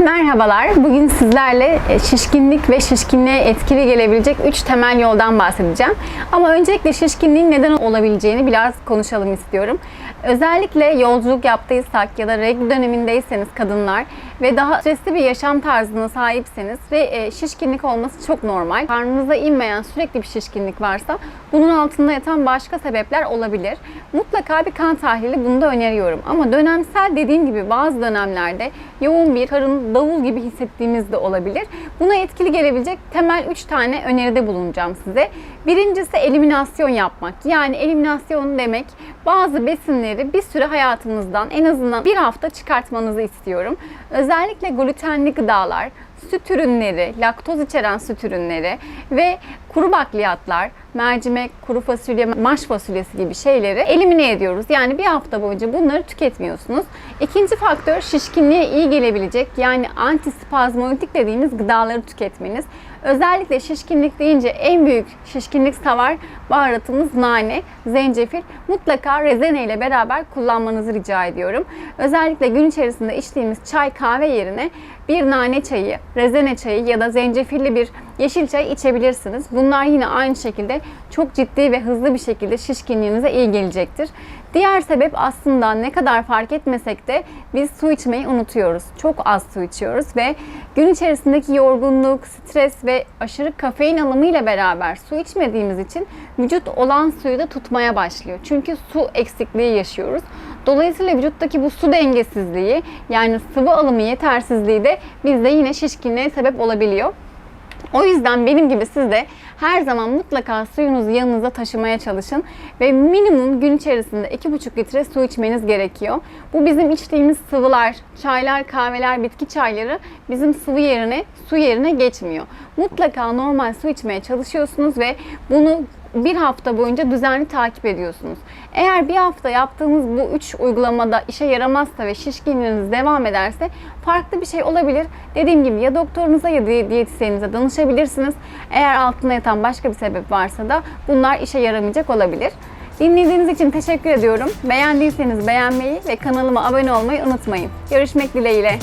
Merhabalar. Bugün sizlerle e, şişkinlik ve şişkinliğe etkili gelebilecek 3 temel yoldan bahsedeceğim. Ama öncelikle şişkinliğin neden olabileceğini biraz konuşalım istiyorum. Özellikle yolculuk yaptıysak ya da regl dönemindeyseniz kadınlar ve daha stresli bir yaşam tarzına sahipseniz ve e, şişkinlik olması çok normal. Karnınıza inmeyen sürekli bir şişkinlik varsa bunun altında yatan başka sebepler olabilir. Mutlaka bir kan tahlili bunu da öneriyorum. Ama dönemsel dediğim gibi bazı dönemlerde yoğun bir karın davul gibi hissettiğimiz de olabilir. Buna etkili gelebilecek temel 3 tane öneride bulunacağım size. Birincisi eliminasyon yapmak. Yani eliminasyon demek bazı besinleri bir süre hayatınızdan en azından bir hafta çıkartmanızı istiyorum. Özellikle glutenli gıdalar, süt ürünleri, laktoz içeren süt ürünleri ve kuru bakliyatlar, mercimek, kuru fasulye, maş fasulyesi gibi şeyleri elimine ediyoruz. Yani bir hafta boyunca bunları tüketmiyorsunuz. İkinci faktör şişkinliğe iyi gelebilecek yani antispazmolitik dediğimiz gıdaları tüketmeniz. Özellikle şişkinlik deyince en büyük şişkinlik savar baharatımız nane, zencefil. Mutlaka rezene ile beraber kullanmanızı rica ediyorum. Özellikle gün içerisinde içtiğimiz çay, kahve yerine bir nane çayı, rezene çayı ya da zencefilli bir yeşil çay içebilirsiniz. Bunlar yine aynı şekilde çok ciddi ve hızlı bir şekilde şişkinliğinize iyi gelecektir. Diğer sebep aslında ne kadar fark etmesek de biz su içmeyi unutuyoruz. Çok az su içiyoruz ve gün içerisindeki yorgunluk, stres ve aşırı kafein alımıyla beraber su içmediğimiz için vücut olan suyu da tutmaya başlıyor. Çünkü su eksikliği yaşıyoruz. Dolayısıyla vücuttaki bu su dengesizliği yani sıvı alımı yetersizliği de bizde yine şişkinliğe sebep olabiliyor. O yüzden benim gibi siz de her zaman mutlaka suyunuzu yanınıza taşımaya çalışın ve minimum gün içerisinde 2,5 litre su içmeniz gerekiyor. Bu bizim içtiğimiz sıvılar, çaylar, kahveler, bitki çayları bizim sıvı yerine, su yerine geçmiyor. Mutlaka normal su içmeye çalışıyorsunuz ve bunu bir hafta boyunca düzenli takip ediyorsunuz. Eğer bir hafta yaptığınız bu üç uygulamada işe yaramazsa ve şişkinliğiniz devam ederse farklı bir şey olabilir. Dediğim gibi ya doktorunuza ya da diyetisyeninize danışabilirsiniz. Eğer altında yatan başka bir sebep varsa da bunlar işe yaramayacak olabilir. Dinlediğiniz için teşekkür ediyorum. Beğendiyseniz beğenmeyi ve kanalıma abone olmayı unutmayın. Görüşmek dileğiyle.